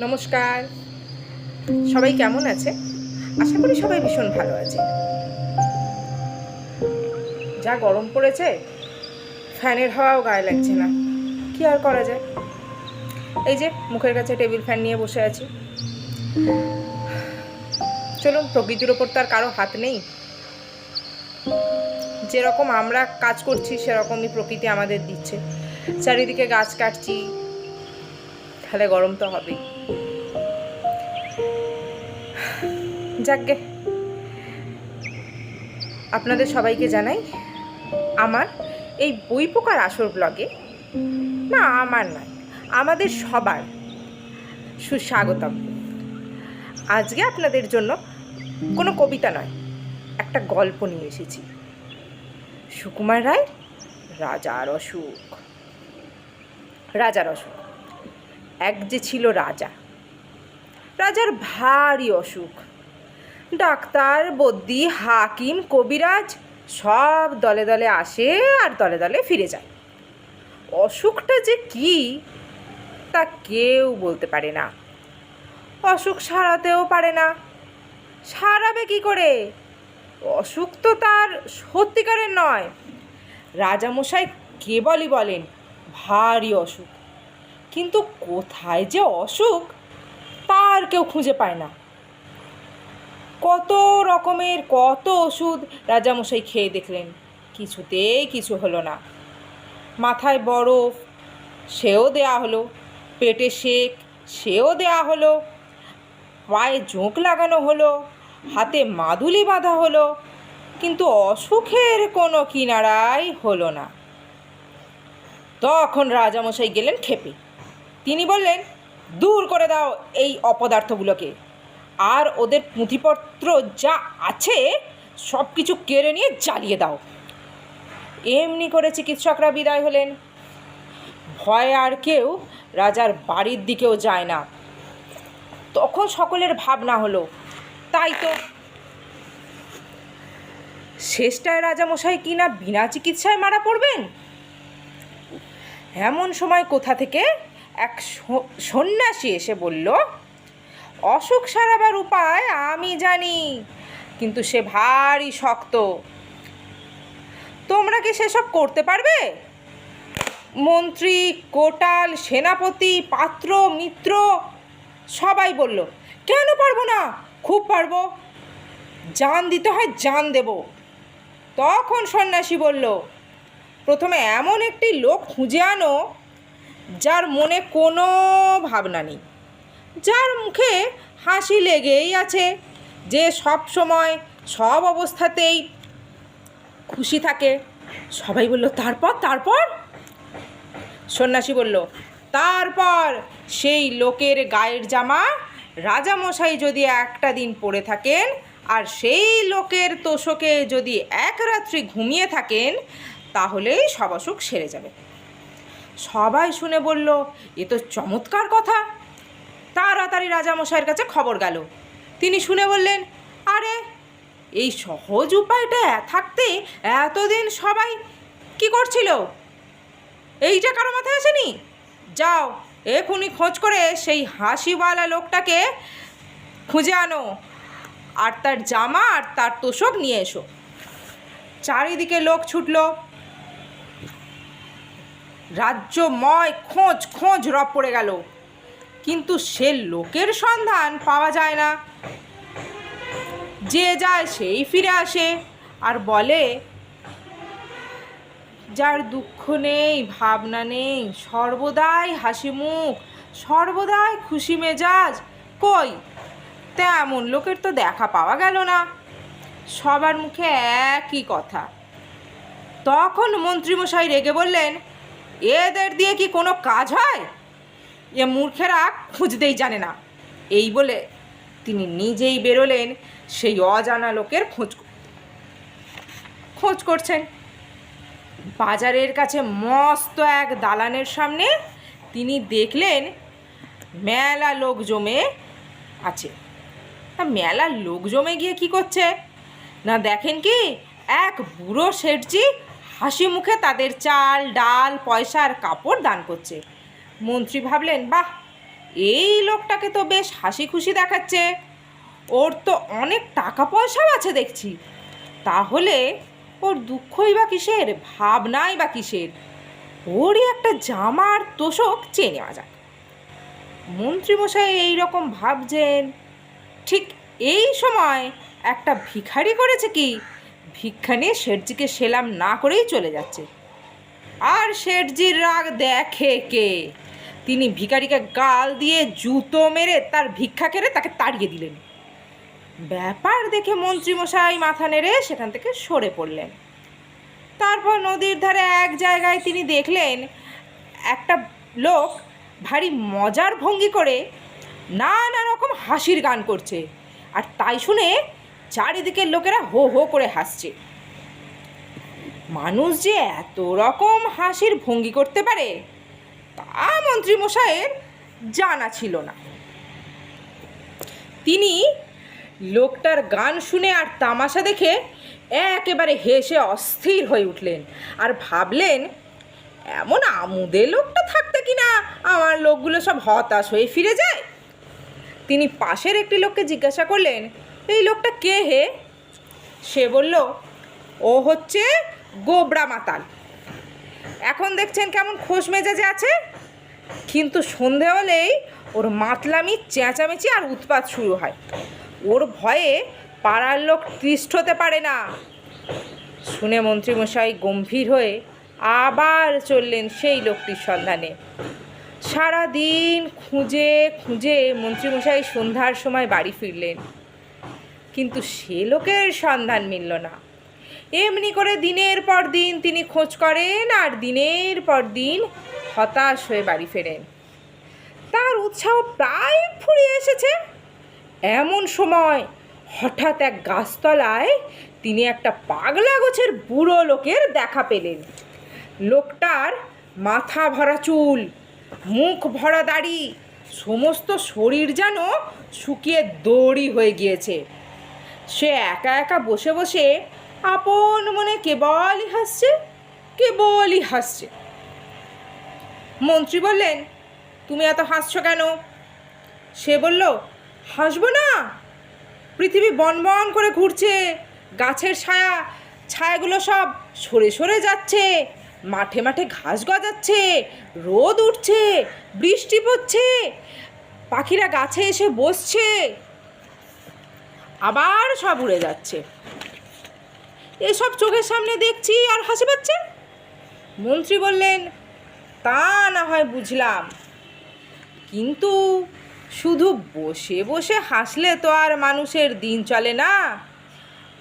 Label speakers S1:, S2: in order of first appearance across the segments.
S1: নমস্কার। সবাই কেমন আছে? আশা করি সবাই ভীষণ ভালো আছে। যা গরম পড়েছে, ফ্যানের হাওয়াও গায়ে লাগছে না। কি আর করা যায়? এই যে, মুখের কাছে টেবিল ফ্যান নিয়ে বসে আছি। চলুন, প্রকৃতির ওপর তো আর কারও হাত নেই। যেরকম আমরা কাজ করছি, সেরকমই প্রকৃতি আমাদের দিচ্ছে। চারিদিকে গাছ কাটছি, তাহলে গরম তো হবেই। যাকগে আপনাদের সবাইকে জানাই, আমার এই বই পোকার আসর ব্লগে না, আমার নয়, আমাদের সবার সুস্বাগতম। আজকে আপনাদের জন্য কোনো কবিতা নয়, একটা গল্প নিয়ে এসেছি। সুকুমার রায় রাজার অসুখ। রাজার অসুখ। এক যে ছিল রাজা, রাজার ভারী অসুখ। ডাক্তার বদ্যি হাকিম, কবিরাজ, সব দলে দলে আসে আর দলে দলে ফিরে যায়। অসুখটা যে কি, তা কেউ বলতে পারে না। অসুখ সারাতেও পারে না। সারাবে কি করে? অসুখ তো তার সত্যিকারের নয়। রাজামশাই কেবলই বলেন, ভারী অসুখ। কিন্তু কোথায় যে অসুখ, তার কেউ খুঁজে পায় না। কত রকমের, কত ওষুধ রাজামশাই খেয়ে দেখলেন। কিছুতেই কিছু হলো না। মাথায় বরফ, সেও দেয়া হলো। পেটে শেক সেও দেয়া হলো। পায়ে জোঁক লাগানো হলো। হাতে মাদুলি বাঁধা হলো। কিন্তু অসুখের কোনো কিনারাই হলো না। তখন রাজামশাই গেলেন খেপে তিনি বললেন, দূর করে দাও এই অপদার্থগুলোকে। আর ওদের পুঁথিপত্র যা আছে, সব কিছু কেড়ে নিয়ে জ্বালিয়ে দাও। এমনি করে চিকিৎসকরা বিদায় হলেন। ভয় আর কেউ রাজার বাড়ির দিকেও যায় না। তখন সকলের ভাবনা হলো, তাই তো। শেষটায় রাজামশাই কি না বিনা চিকিৎসায় মারা পড়বেন? এমন সময় কোথা থেকে এক সন্ন্যাসী এসে বলল অসুখ সারাবার উপায় আমি জানি, কিন্তু সে ভারী শক্ত। তোমরা কি সেসব করতে পারবে? মন্ত্রী, কোটাল, সেনাপতি, পাত্র, মিত্র, সবাই বলল, কেন পারব না? খুব পারব। জান দিতে হয় জান দেব। তখন সন্ন্যাসী বলল, প্রথমে এমন একটি লোক খুঁজে আনো যার মনে কোনো ভাবনা নেই। যার মুখে হাসি লেগেই আছে যে সব সময় সব অবস্থাতেই খুশি থাকে। সবাই বলল, তারপর তারপর? সন্ন্যাসী বলল, তারপর সেই লোকের গায়ের জামা রাজামশাই যদি একটা দিন পরে থাকেন আর সেই লোকের তোষকে যদি এক রাত্রি ঘুমিয়ে থাকেন, তাহলেই সব অসুখ সেরে যাবে। সবাই শুনে বলল, এ তো চমৎকার কথা! তাড়াতাড়ি রাজামশাইয়ের কাছে খবর গেল। তিনি শুনে বললেন, আরে, এই সহজ উপায়টা থাকতে এতদিন সবাই কি করছিল? এইটা কারও মাথায় আসেনি? যাও এখনই খোঁজ করে সেই হাসিওয়ালা লোকটাকে খুঁজে আনো। আর তার জামা আর তার তোষক নিয়ে এসো। চারিদিকে লোক ছুটলো। রাজ্যময় খোঁজ খোঁজ রব পড়ে গেল। কিন্তু সে লোকের সন্ধান পাওয়া যায় না। যে যায় সেই ফিরে আসে আর বলে, যার দুঃখ নেই, ভাবনা নেই, সর্বদাই হাসি মুখ, সর্বদাই খুশি মেজাজ, কই? তেমন লোকের তো দেখা পাওয়া গেল না। সবার মুখে একই কথা। তখন মন্ত্রীমশাই রেগে বললেন, এদের দিয়ে কি কোনো কাজ হয়? এ মূর্খেরা খুঁজতেই জানে না। এই বলে তিনি নিজেই বেরোলেন সেই অজানা লোকের খোঁজ খোঁজ করছেন। বাজারের কাছে মস্ত এক দালানের সামনে তিনি দেখলেন মেলা লোক জমে আছে। তা মেলা লোক জমে গিয়ে কি করছে? না দেখেন কি, এক বুড়ো শেঠজি হাসি মুখে তাদের চাল, ডাল, পয়সার কাপড় দান করছে। মন্ত্রী ভাবলেন, বাহ, এই লোকটাকে তো বেশ হাসি খুশি দেখাচ্ছে। ওর তো অনেক টাকা পয়সাও আছে দেখছি। তাহলে ওর দুঃখই বা কিসের, ভাবনাই বা কিসের? ওরই একটা জামার তোষক চেয়ে নেওয়া যাক। মন্ত্রীমশাই এই রকম ভাবছেন। ঠিক এই সময় একটা ভিখারি করেছে কি? ভিক্ষা নিয়ে শেঠজিকে সেলাম না করেই চলে যাচ্ছে। আর শেঠজির রাগ দেখে কে? তিনি ভিখারিকে গাল দিয়ে জুতো মেরে তার ভিক্ষা কেড়ে তাকে তাড়িয়ে দিলেন। ব্যাপার দেখে মন্ত্রীমশাই মাথা নেড়ে সেখান থেকে সরে পড়লেন। তারপর নদীর ধারে এক জায়গায় তিনি দেখলেন, একটা লোক ভারী মজার ভঙ্গি করে নানা রকম হাসির গান করছে আর তাই শুনে চারিদিকের লোকেরা হো হো করে হাসছে। মানুষ যে এত রকম হাসির ভঙ্গি করতে পারে তা মন্ত্রীমশাইয়ের জানা ছিল না। তিনি লোকটার গান শুনে আর তামাশা দেখে একেবারে হেসে অস্থির হয়ে উঠলেন আর ভাবলেন, এমন আমুদে লোকটা থাকতে কিনা আমার লোকগুলো সব হতাশ হয়ে ফিরে যায়? তিনি পাশের একটি লোককে জিজ্ঞাসা করলেন, এই লোকটা কে হে? সে বলল, ও হচ্ছে গোবরা মাতাল। এখন দেখছেন কেমন খোশ মেজাজে আছে? কিন্তু সন্ধে হলেই ওর মাতলামি, চেঁচামেচি আর উৎপাত শুরু হয়। ওর ভয়ে পাড়ার লোক তিষ্ঠ হতে পারে না। শুনে মন্ত্রীমশাই গম্ভীর হয়ে আবার চললেন সেই লোকটির সন্ধানে। সারা দিন খুঁজে খুঁজে মন্ত্রীমশাই সন্ধ্যার সময় বাড়ি ফিরলেন। কিন্তু সে লোকের সন্ধান মিলল না। এমনি করে দিনের পর দিন তিনি খোঁজ করেন আর দিনের পর দিন হতাশ হয়ে বাড়ি ফেরেন। তার উৎসাহ প্রায় ফুরিয়ে এসেছে। এমন সময় হঠাৎ এক গাছতলায় তিনি একটা পাগলা গোছের বুড়ো লোকের দেখা পেলেন। লোকটার মাথা ভরা চুল, মুখ ভরা দাড়ি, সমস্ত শরীর যেন শুকিয়ে দড়ি হয়ে গিয়েছে। সে একা একা বসে বসে আপন মনে কেবলই হাসছে কেবলই হাসছে মন্ত্রী বললেন, তুমি এত হাসছো কেন? সে বলল, হাসবো না। পৃথিবী বনবন করে ঘুরছে, গাছের ছায়া, ছায়াগুলো সব সরে সরে যাচ্ছে, মাঠে মাঠে ঘাস গজাচ্ছে, রোদ উঠছে, বৃষ্টি পড়ছে, পাখিরা গাছে এসে বসছে, আবার সব উড়ে যাচ্ছে। এসব চোখের সামনে দেখছি আর হাসি পাচ্ছে? মন্ত্রী বললেন, তা না হয় বুঝলাম। কিন্তু শুধু বসে বসে হাসলে তো আর মানুষের দিন চলে না।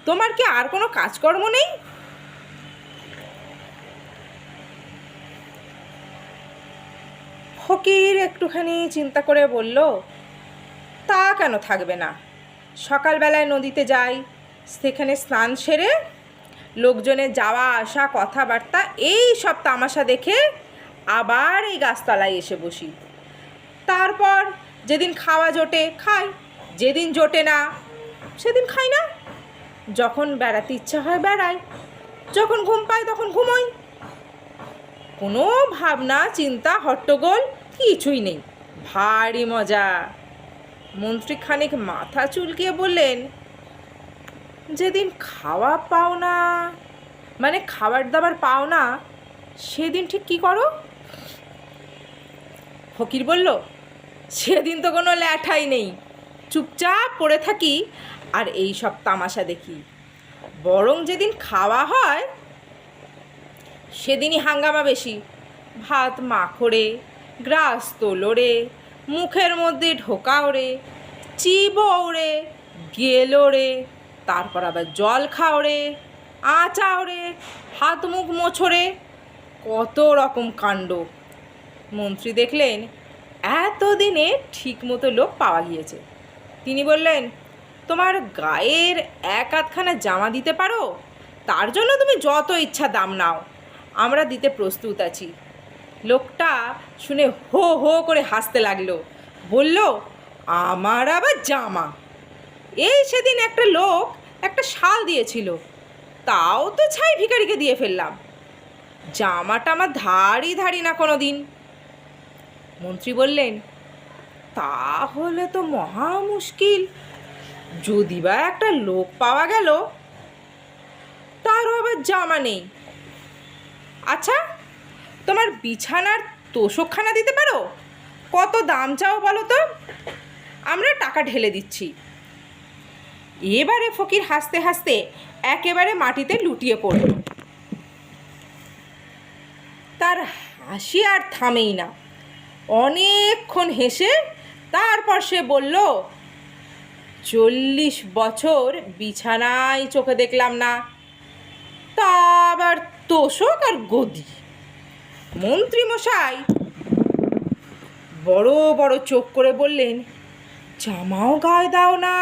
S1: তোমার কি আর কোনো কাজকর্ম নেই? ফকির একটুখানি চিন্তা করে বলল, তা কেন থাকবে না? সকালবেলায় নদীতে যাই, সেখানে স্নান সেরে লোকজনের যাওয়া, আসা, কথাবার্তা, এই সব তামাশা দেখে আবার এই গাছতলায় এসে বসি। তারপর যেদিন খাওয়া জোটে, খাই। যেদিন জোটে না, সেদিন খাই না। যখন বেড়াতে ইচ্ছা হয় বেড়াই। যখন ঘুম পাই তখন ঘুমোই। কোনো ভাবনা, চিন্তা, হট্টগোল কিছুই নেই। ভারী মজা। মন্ত্রী খানিক মাথা চুলকিয়ে বললেন যেদিন খাওয়া পাও না মানে খাবার দাবার পাও না, সেদিন ঠিক কী করো? ফকির বলল, সেদিন তো কোনো ল্যাঠাই নেই। চুপচাপ পড়ে থাকি আর এই সব তামাশা দেখি। বরং যেদিন খাওয়া হয়, সেদিনই হাঙ্গামা বেশি। ভাত মাখড়ে গ্রাস তোলরে মুখের মধ্যে ঢোকা ওরে চিব ওড়ে গেল রে। তারপর আবার জল খাওড়ে আঁচা ওড়ে হাত মুখ মোছড়ে কত রকম কাণ্ড। মন্ত্রী দেখলেন, এতদিনে ঠিক মতো লোক পাওয়া গিয়েছে। তিনি বললেন, তোমার গায়ের এক আধখানা জামা দিতে পারো? তার জন্য তুমি যত ইচ্ছা দাম নাও। আমরা দিতে প্রস্তুত আছি। লোকটা শুনে হো হো করে হাসতে লাগল। বলল, আমার আবার জামা? এই সেদিন একটা লোক একটা শাল দিয়েছিল। তাও তো ছাই ভিখারিকে দিয়ে ফেললাম। জামাটা আমার ধারই ধারি না কোনো দিন মন্ত্রী বললেন, তাহলে তো মহা মুশকিল। যদি বা একটা লোক পাওয়া গেল, তারও আবার জামা নেই। আচ্ছা তোমার বিছানার তোষকখানা দিতে পারো? কত দাম চাও বলো তো? আমরা টাকা ঢেলে দিচ্ছি। এবারে ফকির হাসতে হাসতে একেবারে মাটিতে লুটিয়ে পড়ল। তার হাসি আর থামেই না। অনেকক্ষণ হেসে তারপর সে বলল, চল্লিশ বছর বিছানায় চোখে দেখলাম না। তা আবার তোষক আর গদি। মন্ত্রীমশাই বড় বড় চোখ করে বললেন, জামাও গায়ে দাও না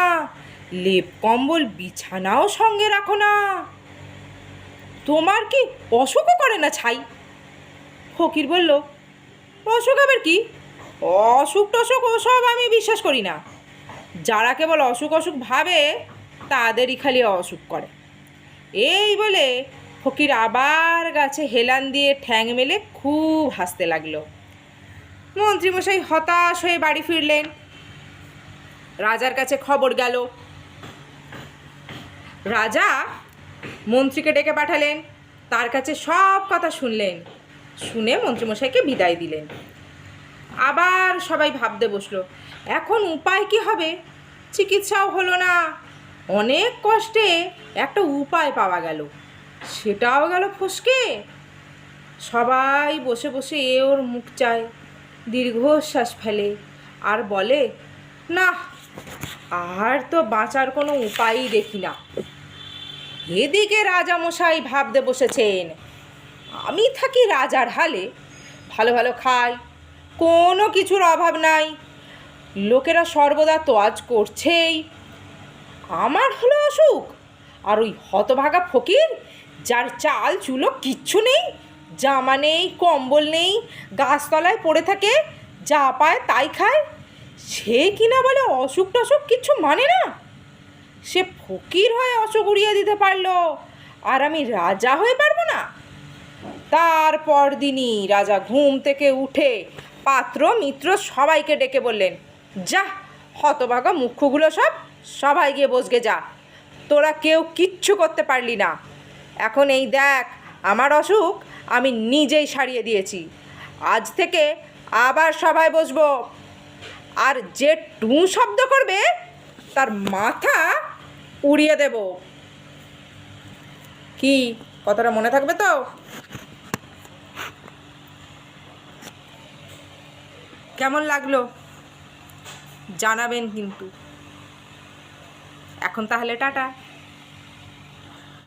S1: লেপ কম্বল বিছানাও সঙ্গে রাখো না। তোমার কি অসুখও করে না ছাই? ফকির বলল, অসুখ আবার কি? অসুখ টসুখ ওসব আমি বিশ্বাস করি না। যারা কেবল অসুখ অসুখ ভাবে, তাদেরই খালি অসুখ করে। এই বলে ফকির আবার গাছে হেলান দিয়ে ঠ্যাং মেলে খুব হাসতে লাগল। মন্ত্রীমশাই হতাশ হয়ে বাড়ি ফিরলেন। রাজার কাছে খবর গেল রাজা মন্ত্রীকে ডেকে পাঠালেন, তার কাছে সব কথা শুনলেন, শুনে মন্ত্রীমশাইকে বিদায় দিলেন। আবার সবাই ভাবতে বসল, এখন উপায় কি হবে? চিকিৎসাও হলো না। অনেক কষ্টে একটা উপায় পাওয়া গেল, সেটাও গেল ফসকে। সবাই বসে বসে এ ওর মুখ চায়, দীর্ঘশ্বাস ফেলে, আর বলে না আর তো বাঁচার কোনো উপায়ই দেখি না। এদিকে রাজামশাই ভাবতে বসেছেন, আমি থাকি রাজার হালে, ভালো ভালো খাই, কোনো কিছুর অভাব নাই, লোকেরা সর্বদা তোয়াজ করছেই। আমার হলো অসুখ, আর ওই হতভাগা ফকির, যার চাল চুলো কিচ্ছু নেই, জামা নেই, কম্বল নেই, গাছতলায় পড়ে থাকে, যা পায় তাই খায়। সে কিনা বলে অসুখ টসুখ কিচ্ছু মানে না? সে ফকির হয়ে অসুখ উড়িয়ে দিতে পারল, আর আমি রাজা হয়ে পারব না? তারপর দিনই রাজা ঘুম থেকে উঠে পাত্র, মিত্র সবাইকে ডেকে বললেন, যা, হতভাগা মুখ্যগুলো সব সবাই গিয়ে বসগে যা। তোরা কেউ কিচ্ছু করতে পারলি না। এখন এই দেখ, আমার অসুখ আমি নিজেই সারিয়ে দিয়েছি। আজ থেকে আবার সবাই বসবো। আর যে টু শব্দ করবে, তার মাথা উড়িয়ে দেব। কি? কতটা মনে থাকবে তো? কেমন লাগল? জানাবেন কিন্তু। এখন তাহলে টাটা।